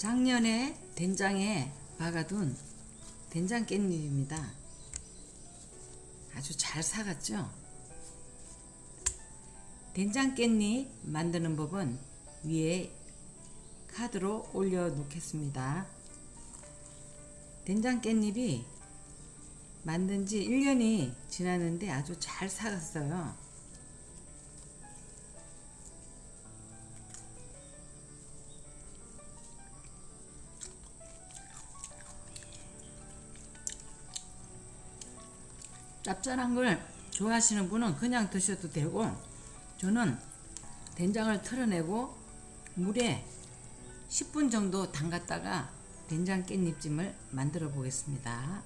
작년에 된장에 박아둔 된장 깻잎입니다. 아주 잘 사갔죠? 된장 깻잎 만드는 법은 위에 카드로 올려 놓겠습니다. 된장 깻잎이 만든 지 1년이 지났는데 아주 잘 사갔어요. 짭짤한 걸 좋아하시는 분은 그냥 드셔도 되고 저는 된장을 털어내고 물에 10분 정도 담갔다가 된장 깻잎찜을 만들어 보겠습니다.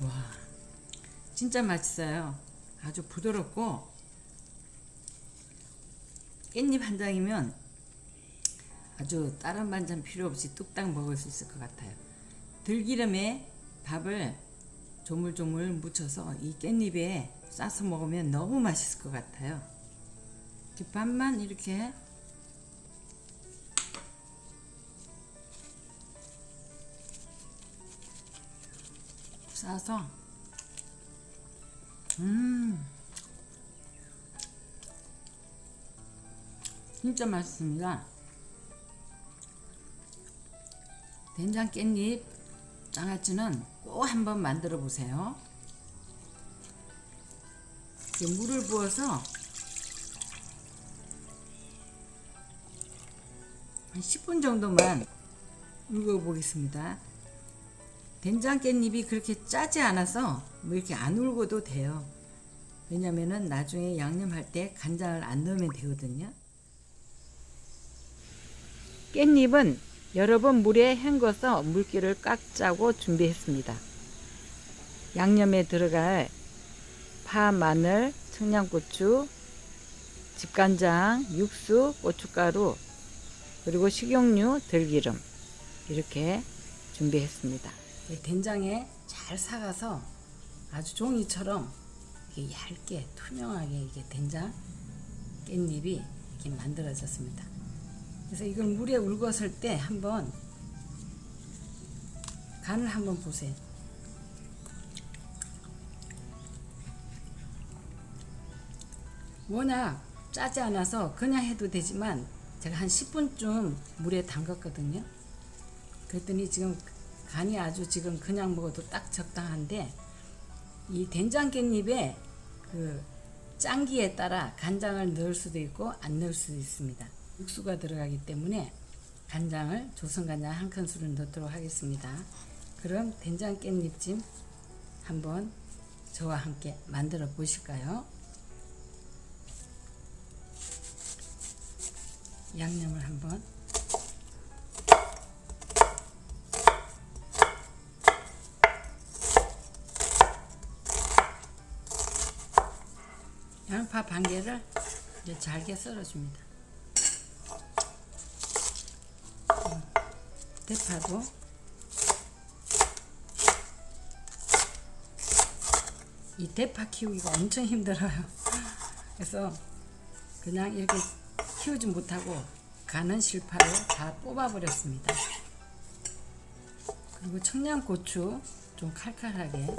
와, 진짜 맛있어요. 아주 부드럽고 깻잎 한 장이면 아주 다른 반찬 필요 없이 뚝딱 먹을 수 있을 것 같아요. 들기름에 밥을 조물조물 묻혀서 이 깻잎에 싸서 먹으면 너무 맛있을 것 같아요. 이렇게 밥만 이렇게 싸서 음 진짜 맛있습니다. 된장 깻잎 장아찌는 꼭 한번 만들어 보세요. 물을 부어서 한 10분 정도만 울고 보겠습니다. 된장 깻잎이 그렇게 짜지 않아서 뭐 이렇게 안 울고도 돼요. 왜냐면은 나중에 양념할 때 간장을 안 넣으면 되거든요. 깻잎은 여러 번 물에 헹궈서 물기를 꽉 짜고 준비했습니다. 양념에 들어갈 파, 마늘, 청양고추, 집간장, 육수, 고춧가루, 그리고 식용유, 들기름 이렇게 준비했습니다. 된장에 잘 사가서 아주 종이처럼 얇게 투명하게 이게 된장 깻잎이 이렇게 만들어졌습니다. 그래서 이걸 물에 울궜을 때 한번 간을 한번 보세요. 워낙 짜지 않아서 그냥 해도 되지만 제가 한 10분쯤 물에 담갔거든요. 그랬더니 지금 간이 아주 지금 그냥 먹어도 딱 적당한데 이 된장 깻잎에 그 짱기에 따라 간장을 넣을 수도 있고 안 넣을 수도 있습니다. 육수가 들어가기 때문에 간장을 조선 간장 한 큰술을 넣도록 하겠습니다. 그럼 된장 깻잎찜 한번 저와 함께 만들어 보실까요? 양념을 한번 양파 반 개를 이제 잘게 썰어줍니다. 대파도 이 대파 키우기가 엄청 힘들어요. 그래서 그냥 이렇게 키우지 못하고 가는 실파로 다 뽑아버렸습니다. 그리고 청양고추 좀 칼칼하게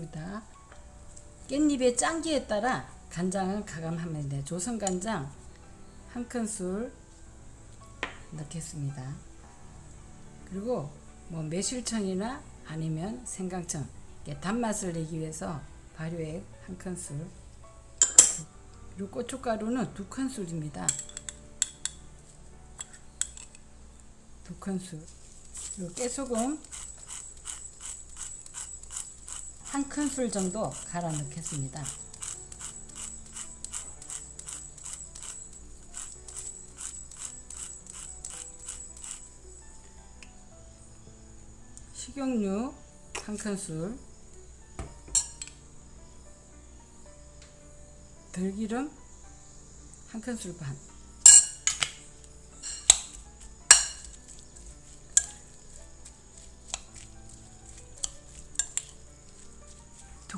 해보겠습니다. 깻잎의 짱기에 따라 간장을 가감하면 돼요. 조선 간장 한 큰술 넣겠습니다. 그리고 뭐 매실청이나 아니면 생강청 단맛을 내기 위해서 발효액 한 큰술 그리고 고춧가루는 두 큰술입니다. 두 큰술 그리고 깨소금 한 큰술 정도 갈아 넣겠습니다. 식용유 한 큰술 들기름 한 큰술 반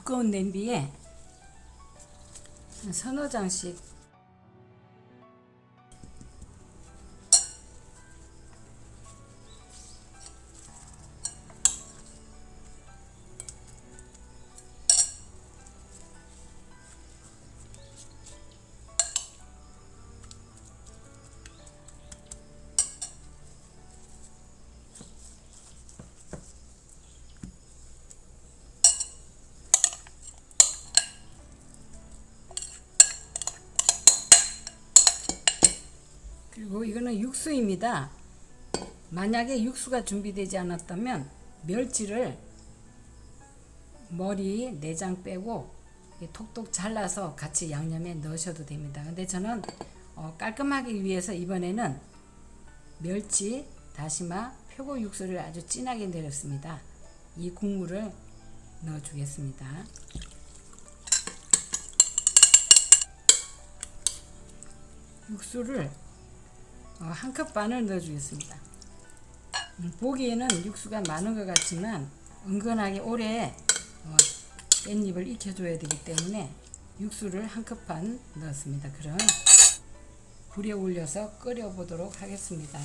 두꺼운 냄비에 한 서너 장씩 이거는 육수입니다. 만약에 육수가 준비되지 않았다면 멸치를 머리 내장 빼고 톡톡 잘라서 같이 양념에 넣으셔도 됩니다. 근데 저는 어, 깔끔하기 위해서 이번에는 멸치, 다시마, 표고 육수를 아주 진하게 내렸습니다. 이 국물을 넣어주겠습니다. 육수를 어, 한 컵 반을 넣어주겠습니다. 음, 보기에는 육수가 많은 것 같지만 은근하게 오래 어, 깻잎을 익혀줘야 되기 때문에 육수를 한 컵 반 넣었습니다. 그럼 불에 올려서 끓여보도록 하겠습니다.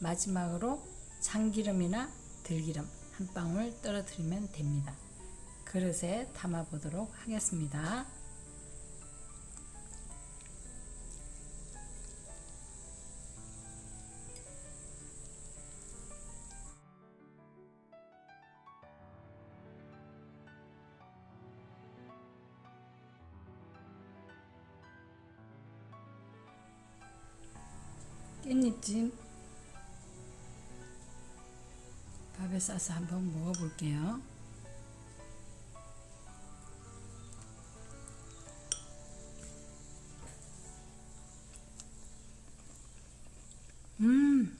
마지막으로 참기름이나 들기름 한 방울 떨어뜨리면 됩니다. 그릇에 담아 보도록 하겠습니다. 깻잎찜 밥에 싸서 한번 먹어볼게요. 음,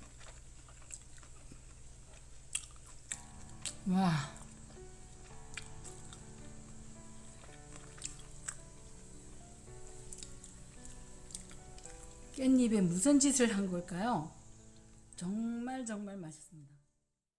와, 깻잎에 무슨 짓을 한 걸까요? 정말 정말 맛있습니다.